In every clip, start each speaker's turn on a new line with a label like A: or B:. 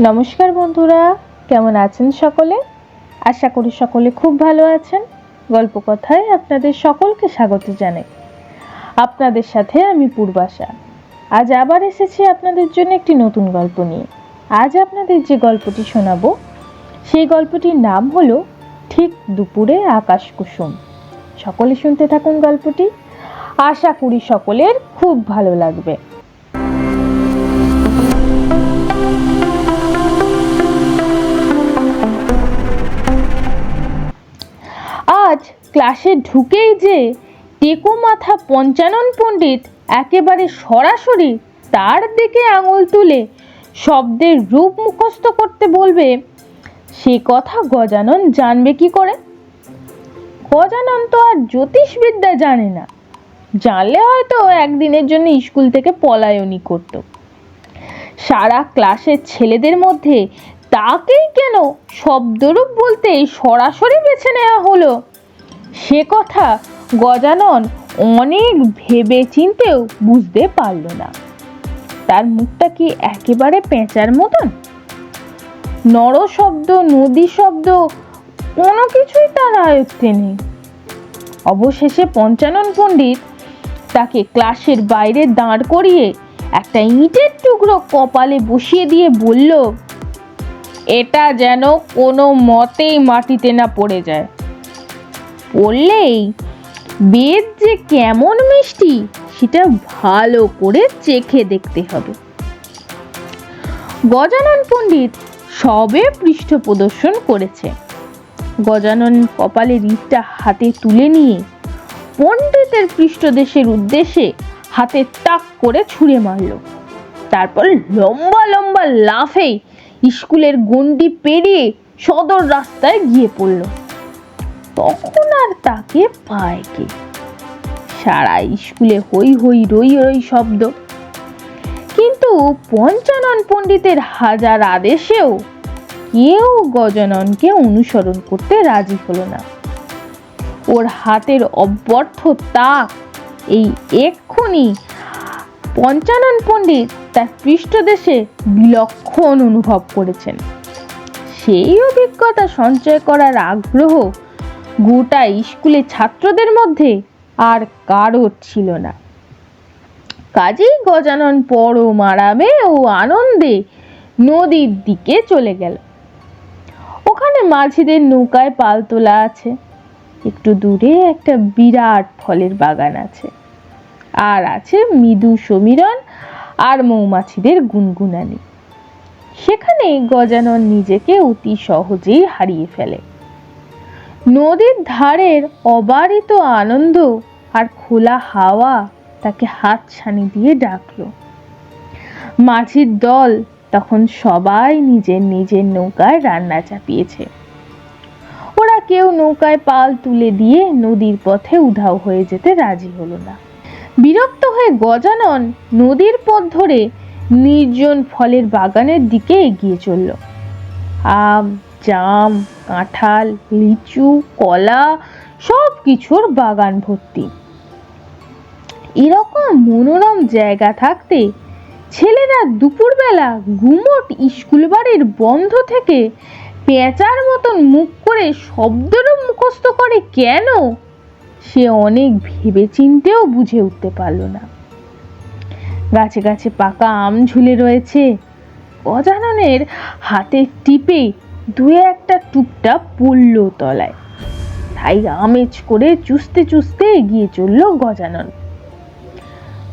A: নমস্কার বন্ধুরা, কেমন আছেন সকলে? আশা করি সকলে খুব ভালো আছেন। গল্প কথায় আপনাদের সকলকে স্বাগত জানাই। আপনাদের সাথে আমি পূর্বাশা। আজ আবার এসেছি আপনাদের জন্য একটি নতুন গল্প নিয়ে। আজ আপনাদের যে গল্পটি শোনাবো, সেই গল্পটির নাম হলো ঠিক দুপুরে আকাশ কুসুম। সকলে শুনতে থাকুন গল্পটি। আশা করি সকলের খুব ভালো লাগবে। আজ ক্লাসে ঢুকেই যে টেকো মাথা পঞ্চানন পণ্ডিত একেবারে সরাসরি তার দিকে আঙুল তুলে শব্দের রূপ মুখস্থ করতে বলবে, সে কথা গজানন জানবে কি করে? গজানন তো আর জ্যোতিষবিদ্যা জানে না। জানলে হয়তো একদিনের জন্য স্কুল থেকে পলায়নই করতো। সারা ক্লাসের ছেলেদের মধ্যে তাকেই কেন শব্দরূপ বলতে সরাসরি বেছে নেওয়া হলো? সে কথা গজানন অনেক ভেবে চিনতেও বুঝতে পারল না। তার মুখটা কি একেবারে পেঁচার মতন? নর শব্দ নদী শব্দ, কোনো কিছুই তার আয়ত্তে নেই। অবশেষে পঞ্চানন পণ্ডিত তাকে ক্লাসের বাইরে দাঁড় করিয়ে একটা ইঁটের টুকরো কপালে বসিয়ে দিয়ে বলল, এটা যেন কোনো মতেই মাটিতে না পড়ে যায়। পড়লেই বেদ যে কেমন মিষ্টি, সেটা ভালো করে চেখে দেখতে হবে। গজানন পণ্ডিত সবে পৃষ্ঠ প্রদর্শন করেছে। গজানন কপালের রিটটা হাতে তুলে নিয়ে পণ্ডিতের পৃষ্ঠদেশের উদ্দেশ্যে হাতে টাক করে ছুঁড়ে মারল। তারপর লম্বা লম্বা লাফে স্কুলের গন্ডি পেরিয়ে সদর রাস্তায় গিয়ে পড়ল। তখন আর তাকে পায় কে? সারা স্কুলে হই হই রই রই শব্দ। কিন্তু পঞ্চানন পণ্ডিতের হাজার আদেশেও কেউ গজাননকে অনুসরণ করতে রাজি হলো না। ওর হাতের অব্যর্থ তাক, এই এক্ষুনি পঞ্চানন পণ্ডিত তার পৃষ্ঠদেশে বিলক্ষণ অনুভব করেছেন। সেই অভিজ্ঞতা সঞ্চয় করার আগ্রহ গোটা স্কুলে ছাত্রদের মধ্যে আর কারোর ছিল না। কাজেই গজানন পরম আরামে ও আনন্দে নদীর দিকে চলে গেল। ওখানে মাঝিদের নৌকায় পাল তোলা আছে। একটু দূরে একটা বিরাট ফলের বাগান আছে। আর আছে মৃদু সমীরণ আর মৌমাছিদের গুনগুনানি। সেখানে গজানন নিজেকে অতি সহজেই হারিয়ে ফেলে। নদীর ধারের অবারিত আনন্দ আর খোলা হাওয়া তাকে হাত ছানি দিয়ে ডাকলো। মাঝির দল তখন সবাই নিজের নিজের নৌকায় রান্না চাপিয়েছে। ওরা কেউ নৌকায় পাল তুলে দিয়ে নদীর পথে উধাও হয়ে যেতে রাজি হলো না। বিরক্ত হয়ে গজানন নদীর পথ ধরে নির্জন ফলের বাগানের দিকে এগিয়ে চলল। আম জাম, কাঁঠাল, লিচু, কলা সব কিছুর বাগান ভর্তি। এরকম মনোরম জায়গা থাকতে ছেলেরা দুপুরবেলা গুমট স্কুল বাড়ির বন্ধ থেকে পেঁচার মতন মুখ করে শব্দরূপ মুখস্থ করে কেন? সে অনেক ভেবে চিনতেও বুঝে উঠতে পারল না। গাছে গাছে পাকা আম ঝুলে রয়েছে। অজাননের হাতে টিপে দু একটা টুকটা পড়ল তলায়। তাই আমেজ করে চুষতে চুষতে এগিয়ে চলল গজানন।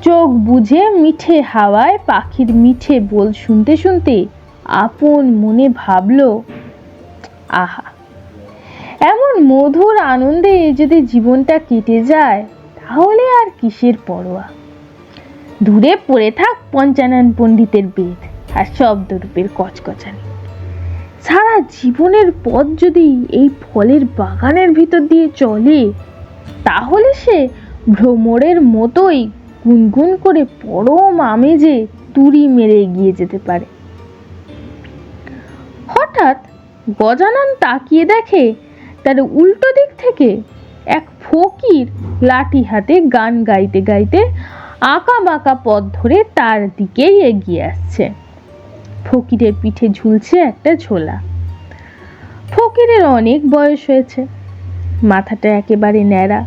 A: চোখ বুঝে মিঠে হাওয়ায় পাখির মিঠে বল শুনতে শুনতে আপন মনে ভাবল, আহা, এমন মধুর আনন্দে যদি জীবনটা কেটে যায়, তাহলে আর কিসের পরোয়া? দূরে পড়ে থাক পঞ্চানন পণ্ডিতের বেদ আর শব্দরূপের কচকচানি। সারা জীবনের পথ যদি এই ফলের বাগানের ভিতর দিয়ে চলে, তাহলে সে ভ্রমরের মতোই গুনগুন করে পরম আমেজে তুড়ি মেরে এগিয়ে যেতে পারে। হঠাৎ গজানন তাকিয়ে দেখে তার উল্টো দিক থেকে এক ফকির লাঠি হাতে গান গাইতে গাইতে আঁকা বাঁকা পথ ধরে তার দিকেই এগিয়ে আসছে। ফকিরের পিঠে ঝুলছে একটা ঝোলা। ফকিরের অনেক বয়স হয়েছে। মাথাটা একেবারে ন্যাড়া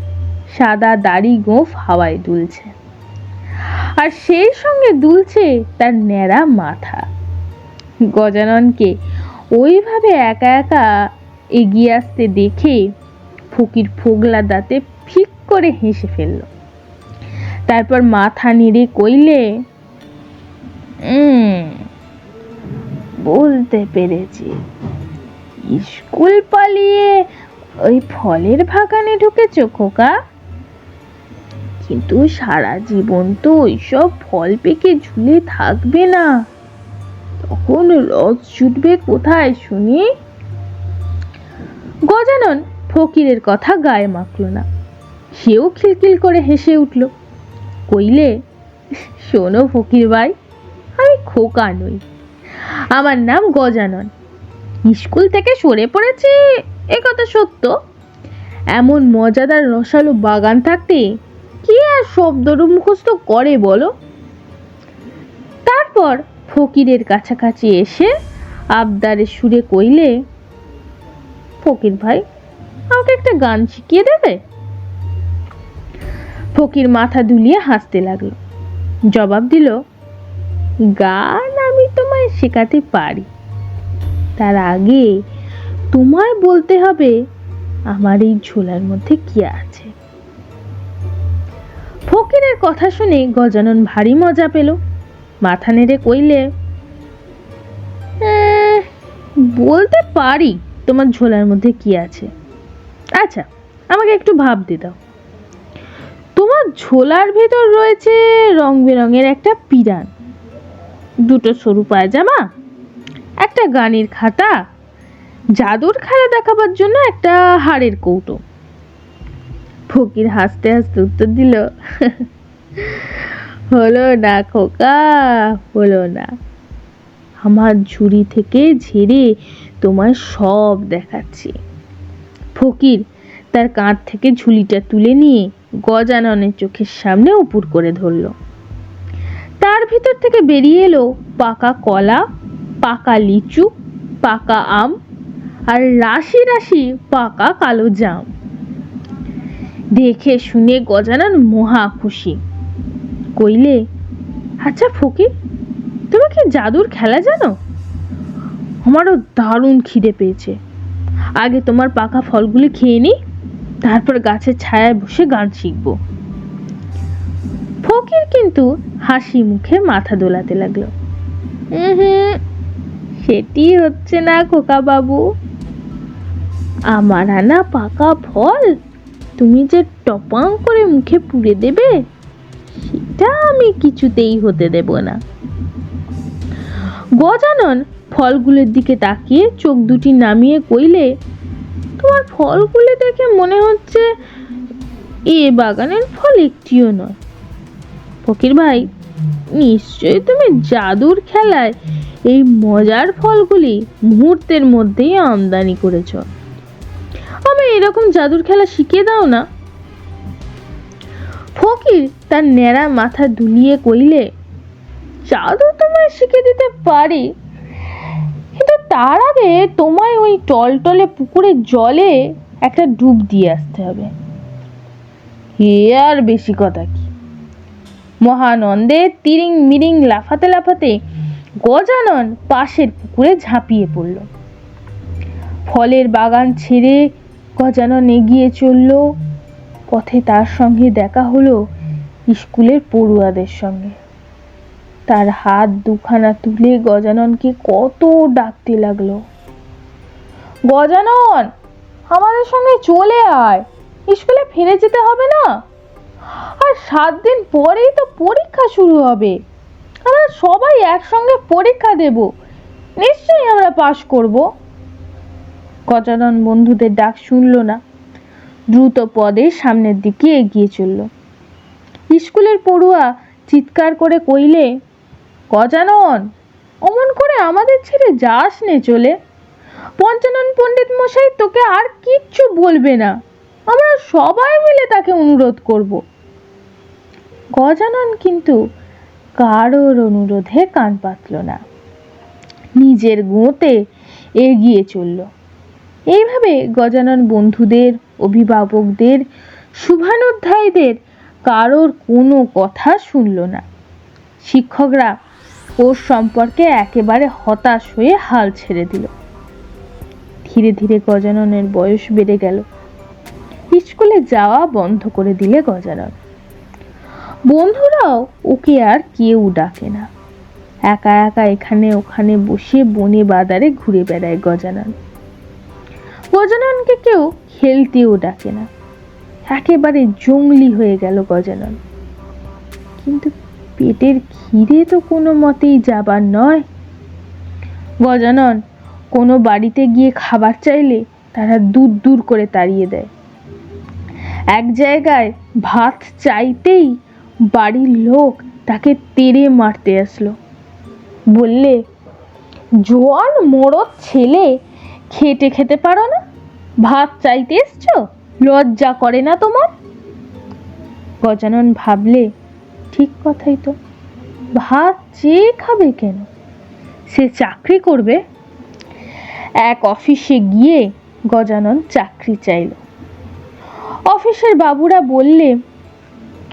A: সাদা দাড়ি গোঁফ হাওয়ায় দুলছে। আর সেই সঙ্গে দুলছে তার ন্যাড়া মাথা। গজাননকে ওইভাবে একা একা এগিয়ে আসতে দেখে ফকির ফোগলা দাঁতে ফিক করে হেসে ফেলল। তারপর মাথা নেড়ে কইলে "উম, বলতে পেরেছি। স্কুল পালিয়ে ওই ফলের বাগানে ঢুকেছ, খোকা? কিন্তু সারা জীবন তো ওইসব ফল পেকে ঝুলে থাকবে না। তখন রস জুটবে কোথায়, শুনি? গজানন ফকিরের কথা গায়ে মাখল না। সেও খিলখিল করে হেসে উঠল। কইলে, শোনো ফকির ভাই আমি খোকা নই। আমার নাম গজানন। স্কুল থেকে সরে পড়েছি, এ কথা সত্য। এমন মজাদার রসালো বাগান থাকতে কি আর শব্দরূপ মুখস্থ করে বলো? তারপর ফকিরের কাছাকাছি এসে আবদারের সুরে কইলে, ফকির ভাই, আমাকে একটা গান শিখিয়ে দেবে? ফকির মাথা দুলিয়ে হাসতে লাগল। জবাব দিল, গান তোমায় শেখাতে পারি। তার আগে তোমায় বলতে হবে আমার এই ঝোলার মধ্যে কি আছে? ফকিরের কথা শুনে গজানন ভারী মজা পেল। মাথা নেড়ে কইলে "এহ, বলতে পারি তোমার ঝোলার মধ্যে কি আছে। আচ্ছা আমাকে একটু ভাবতে দাও। তোমার ঝোলার ভেতর রয়েছে রং বেরঙের একটা পিরান। দুটো সরু পায়জামা, একটা গানের খাতা, জাদুর খেলা দেখাবার জন্য একটা হাড়ের কৌটো। ফকির হাসতে হাসতে উত্তর দিল, হলো না খোকা, হলো না। আমার ঝুড়ি থেকে ঝেড়ে তোমায় সব দেখাচ্ছি। ফকির তার কাঁধ থেকে ঝুলিটা তুলে নিয়ে গজাননের চোখের সামনে উপুর করে ধরল। তার ভিতর থেকে বেরিয়ে এলো পাকা কলা, পাকা লিচু, পাকা আম আর রাশি রাশি পাকা কালো জাম। দেখে শুনে গজানন মহা খুশি। কইলে আচ্ছা ফকির, তুমি কি জাদুর খেলা জানো? আমারও দারুণ খিদে পেয়েছে। আগে তোমার পাকা ফলগুলি খেয়ে নি তারপর গাছের ছায়ায় বসে গান শিখব। ফকির কিন্তু হাসি মুখে মাথা দোলাতে লাগল। হুম সেটি হচ্ছে না খোকা বাবু। আমার আনা পাকা ফল তুমি যে টপাং করে মুখে পুড়ে দেবে, সেটা আমি কিছুতেই হতে দেব না। গজানন ফলগুলোর দিকে তাকিয়ে চোখ দুটি নামিয়ে কইলে, তোমার ফলগুলো দেখে মনে হচ্ছে এ বাগানের ফল একটিও নয়। ফকির ভাই, নিশ্চয়ই তুমি জাদুর খেলায় এই মজার ফলগুলি মুহূর্তের মধ্যেই আমদানি করেছ। আমি এরকম জাদুর খেলা শিখিয়ে দাও না। ফকির তার ন্যাড়া মাথা দুলিয়ে কইলে জাদু তোমায় শিখে দিতে পারি, কিন্তু তার আগে তোমায় ওই টলটলে পুকুরের জলে একটা ডুব দিয়ে আসতে হবে। এ আর বেশি কথা কি? মহানন্দে তিরিং মিরিং লাফাতে লাফাতে গজানন পাশের পুকুরে ঝাঁপিয়ে পড়ল। ফলের বাগান ছেড়ে গজানন এগিয়ে চলল। পথে তার সঙ্গে দেখা হলো স্কুলের পড়ুয়াদের সঙ্গে। তার হাত দুখানা তুলে গজাননকে কত ডাকতে লাগল। গজানন, আমাদের সঙ্গে চলে আয়। স্কুলে ফিরে যেতে হবে না? আর সাত দিন পরেই তো পরীক্ষা শুরু হবে। আমরা সবাই একসঙ্গে পরীক্ষা দেব। নিশ্চয়ই আমরা পাশ করব। গজানন বন্ধুদের ডাক শুনল না। দ্রুত পদে সামনের দিকে এগিয়ে চলল। স্কুলের পড়ুয়া চিৎকার করে কইলে, গজানন, অমন করে আমাদের ছেড়ে যাস নে চলে। পঞ্চানন পণ্ডিত মশাই তোকে আর কিচ্ছু বলবে না। আমরা সবাই মিলে তাকে অনুরোধ করব। গজানন কিন্তু কারোর অনুরোধে কান পাতল না। নিজের গোঁতে এগিয়ে চলল। এইভাবে গজানন বন্ধুদের, অভিভাবকদের, শুভানুধ্যায়ীদের কারোর কোনো কথা শুনল না। শিক্ষকরা ওর সম্পর্কে একেবারে হতাশ হয়ে হাল ছেড়ে দিল। ধীরে ধীরে গজাননের বয়স বেড়ে গেল। স্কুলে যাওয়া বন্ধ করে দিলে গজানন। বন্ধুরাও, ওকে আর কেউ ডাকে না। একা একা এখানে ওখানে বসে বনে বাদারে ঘুরে বেড়ায় গজানন। গজাননকে কেউ খেলতেও ডাকে না। একেবারে জঙ্গলি হয়ে গেল গজানন। কিন্তু পেটের খিদে তো কোনো মতেই যাবার নয়। গজানন কোনো বাড়িতে গিয়ে খাবার চাইলে তারা দূর দূর করে তাড়িয়ে দেয়। এক জায়গায় ভাত চাইতেই বাড়ির লোক তাকে তেড়ে মারতে আসলো। বললে, জোয়ান মরদ ছেলে, খেটে খেতে পারো না? ভাত চাইতে এসছো? লজ্জা করে না তোমার? গজানন ভাবলে, ঠিক কথাই তো। ভাত চেয়ে খাবে কেন? সে চাকরি করবে? এক অফিসে গিয়ে গজানন চাকরি চাইল। অফিসের বাবুরা বললে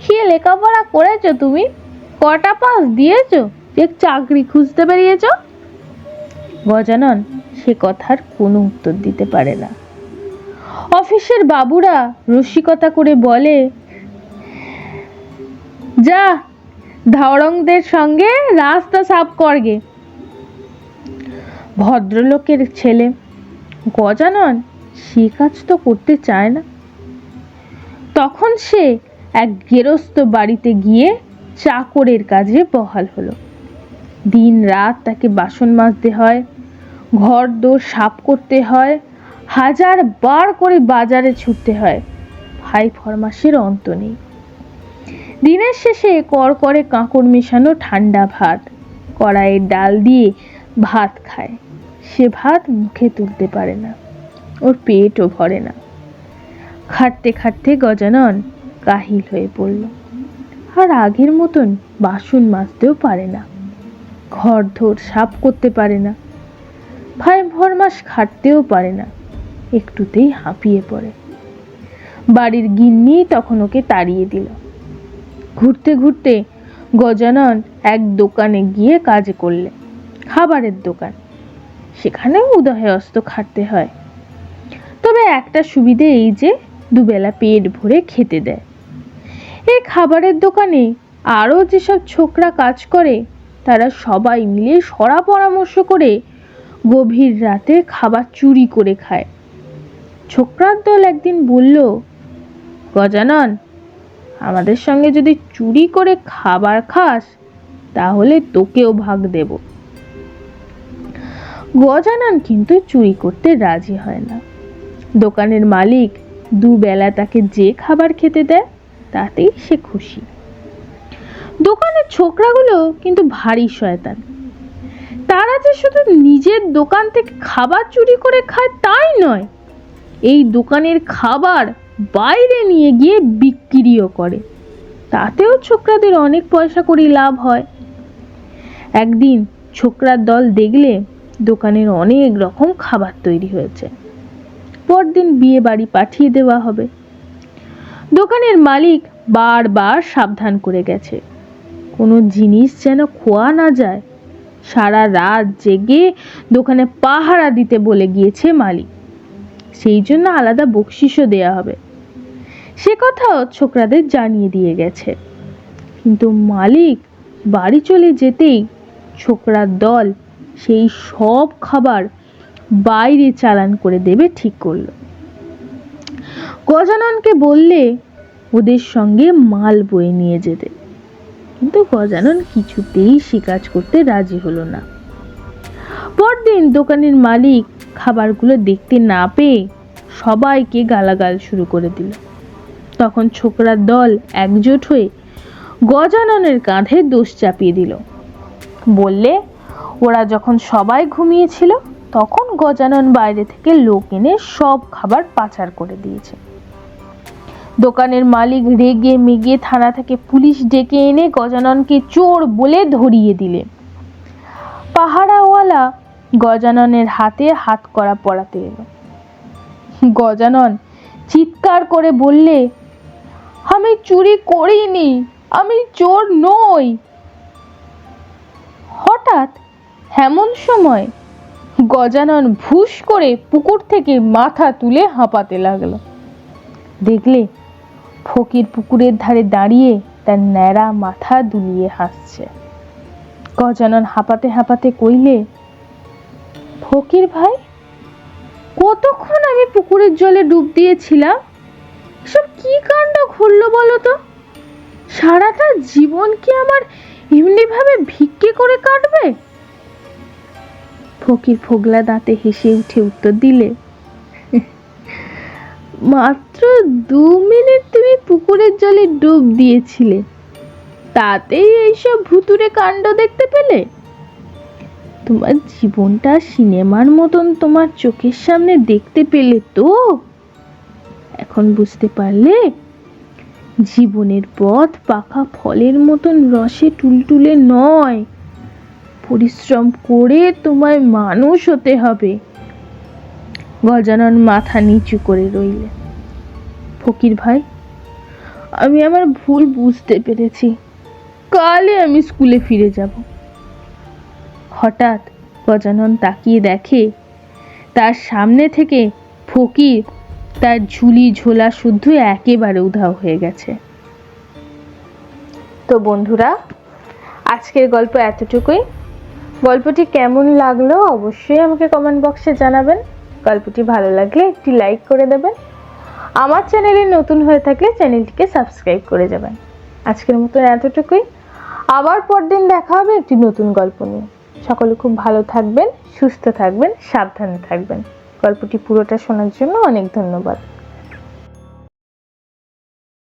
A: কি লেখাপড়া করেছ তুমি? কটা পাস দিয়েছ? যে চাকরি খুঁজতে বেরিয়েছ? গজানন, সে কথার কোনো উত্তর দিতে পারে না। অফিসের বাবুরা রসিকতা করে বলে, যা, ধাওরংদের সঙ্গে রাস্তা সাফ করগে ভদ্রলোকের ছেলে, গজানন, সে কাজ তো করতে চায় না। তখন সে এক গেরস্ত বাড়িতে গিয়ে চাকরের কাজে বহাল হলো। দিন রাত তাকে বাসন মাজতে হয় ঘর দোর সাফ করতে হয়, হাজার বার করে বাজারে ছুটতে হয় ভাই ফরমাসের অন্ত নেই। দিনের শেষে কর করে কাঁকড় মেশানো ঠান্ডা ভাত কড়াইয়ের ডাল দিয়ে ভাত খায়, সে ভাত মুখে তুলতে পারে না, ওর পেটও ভরে না। খাটতে খাটতে গজানন কাহিল হয়ে পড়ল। আর আগের মতন বাসন মাজতেও পারে না। ঘর ধর সাফ করতে পারে না। ভাই ভরমাস খাটতেও পারে না। একটুতেই হাঁপিয়ে পড়ে। বাড়ির গিন্নি তখন ওকে তাড়িয়ে দিল। ঘুরতে ঘুরতে গজানন এক দোকানে গিয়ে কাজ করলে খাবারের দোকান। সেখানেও উদয় অস্ত খাটতে হয়। তবে একটা সুবিধে এই যে, দুবেলা পেট ভরে খেতে দেয়। এই খাবারের দোকানে আরও যেসব ছোকরা কাজ করে, তারা সবাই মিলে সরা পরামর্শ করে গভীর রাতে খাবার চুরি করে খায়। ছোকরার দল একদিন বলল, গজানন, আমাদের সঙ্গে যদি চুরি করে খাবার খাস, তাহলে তোকেও ভাগ দেব। গজানন কিন্তু চুরি করতে রাজি হয় না। দোকানের মালিক দুবেলা তাকে যে খাবার খেতে দেয় তাতেই সে খুশি। দোকানের ছোকরাগুলো কিন্তু ভারী শয়তান। তারা যে শুধু নিজের দোকান থেকে খাবার চুরি করে খায় তাই নয়, এই দোকানের খাবার বাইরে নিয়ে গিয়ে বিক্রিও করে। তাতেও ছোকরাদের অনেক পয়সা করি লাভ হয়। একদিন ছোকরার দল দেখলে দোকানের অনেক রকম খাবার তৈরি হয়েছে। পরদিন বিয়ে বাড়ি পাঠিয়ে দেওয়া হবে। দোকানের মালিক বারবার সাবধান করে গেছে। কোনো জিনিস যেন খোয়া না যায়। সারা রাত জেগে দোকানে পাহারা দিতে বলে গিয়েছে মালিক। সেই জন্য আলাদা বকশিসও দেয়া হবে। সে কথাও ছোকরাদের জানিয়ে দিয়ে গেছে। কিন্তু মালিক বাড়ি চলে যেতেই ছোকরার দল সেই সব খাবার বাইরে চালান করে দেবে ঠিক করল। গজাননকে বললে, ওদের সঙ্গে মাল বয়ে নিয়ে যেতে। কিন্তু গজানন কিছুতেই সে কাজ করতে রাজি হলো না। পরদিন দোকানের মালিক খাবারগুলো দেখতে না পেয়ে সবাইকে গালাগাল শুরু করে দিল। তখন ছোকরার দল একজোট হয়ে গজাননের কাঁধে দোষ চাপিয়ে দিল। বললে, ওরা যখন সবাই ঘুমিয়েছিল, তখন গজানন বাইরে থেকে লোক এনে সব খাবার পাচার করে দিয়েছে। দোকানের মালিক রেগে মেগে থানা থেকে পুলিশ ডেকে এনে গজাননকে চোর বলে ধরিয়ে দিলে। পাহারাওয়ালা গজাননের হাতে হাত করা পড়াতে এলো। গজানন চিৎকার করে বললে, আমি চুরি করিনি, আমি চোর নই। হঠাৎ এমন সময় গজানন ভুস করে পুকুর থেকে মাথা তুলে হাঁপাতে লাগল। দেখলে ফকির পুকুরের ধারে দাঁড়িয়ে তার ন্যাড়া মাথা দুলিয়ে হাসছে। গজানন হাঁপাতে হাঁপাতে কইলে, ফকির ভাই, কতক্ষণ আমি পুকুরের জলে ডুব দিয়েছিলাম? সব কি কাণ্ড ঘুরলো বলো তো? সারাটা জীবন কি আমার এমনিভাবে ভিক্ষে করে কাটবে? ফকির ফোগলা দাঁতে হেসে উঠে উত্তর দিলে মাত্র দু মিনিট তুমি পুকুরের জলে ডুব দিয়েছিলে। তাতেই এইসব ভুতুরে কাণ্ড দেখতে পেলে? তোমার জীবনটা সিনেমার মতন তোমার চোখের সামনে দেখতে পেলে তো? এখন বুঝতে পারলে, জীবনের পথ পাকা ফলের মতন রসে টুলটুলে নয়। পরিশ্রম করে তোমায় মানুষ হতে হবে। গজানন মাথা নিচু করে রইলে। ফকির ভাই, আমি আমার ভুল বুঝতে পেরেছি। কালে আমি স্কুলে ফিরে যাব। হঠাৎ গজানন তাকিয়ে দেখে, তার সামনে থেকে ফকির তার ঝুলি ঝোলা শুদ্ধ একেবারে উধাও হয়ে গেছে। তো বন্ধুরা, আজকের গল্প এতটুকুই। গল্পটি কেমন লাগল অবশ্যই আমাকে কমেন্ট বক্সে জানাবেন। গল্পটি ভালো লাগলে একটি লাইক করে দেবেন। আমার চ্যানেলে নতুন হয়ে থাকলে চ্যানেলটিকে সাবস্ক্রাইব করে যাবেন। আজকের মতন এতটুকুই। আবার পরদিন দেখা হবে একটি নতুন গল্প নিয়ে। সকলে খুব ভালো থাকবেন, সুস্থ থাকবেন, সাবধানে থাকবেন। গল্পটি পুরোটা শোনার জন্য অনেক ধন্যবাদ।